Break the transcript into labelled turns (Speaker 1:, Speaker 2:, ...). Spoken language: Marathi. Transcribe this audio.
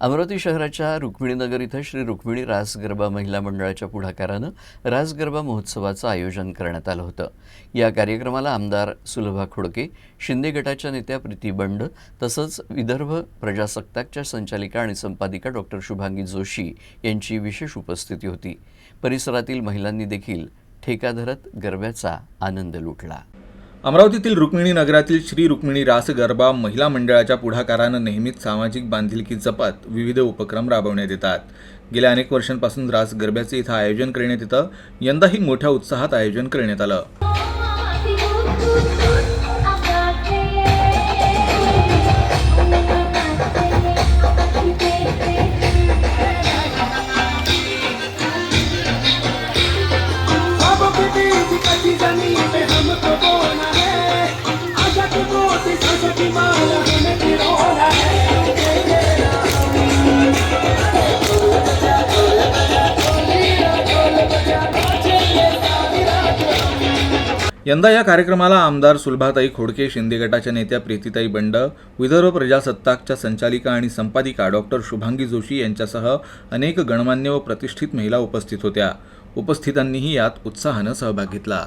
Speaker 1: अमरावती शहराच्या रुक्मिणीनगर इथं श्री रुक्मिणी रास गरबा महिला मंडळाच्या पुढाकारानं रास गरबा महोत्सवाचं आयोजन करण्यात आलं होतं. या कार्यक्रमाला आमदार सुलभा खोडके शिंदे गटाच्या नेत्या प्रीती बंड तसंच विदर्भ प्रजासत्ताकच्या संचालिका आणि संपादिका डॉक्टर शुभांगी जोशी यांची विशेष उपस्थिती होती. परिसरातील महिलांनी देखील ठेका धरत गरब्याचा आनंद लुटला.
Speaker 2: अमरावतीतील रुक्मिणी नगरातील श्री रुक्मिणी रास गरबा महिला मंडळाच्या पुढाकारानं नेहमीच सामाजिक बांधिलकी जपत विविध उपक्रम राबवण्यात येतात. गेल्या अनेक वर्षांपासून रास गरब्याचे इथं आयोजन करण्यात येतं. यंदाही मोठ्या उत्साहात आयोजन करण्यात आलं. यंदा या कार्यक्रमाला आमदार सुलभाताई खोडके शिंदे गटाच्या नेत्या प्रीतीताई बंड विदर्भ प्रजासत्ताकच्या संचालिका आणि संपादिका डॉक्टर शुभांगी जोशी यांच्यासह अनेक गणमान्य व प्रतिष्ठित महिला उपस्थित होत्या. उपस्थितांनीही यात उत्साहानं सहभाग घेतला.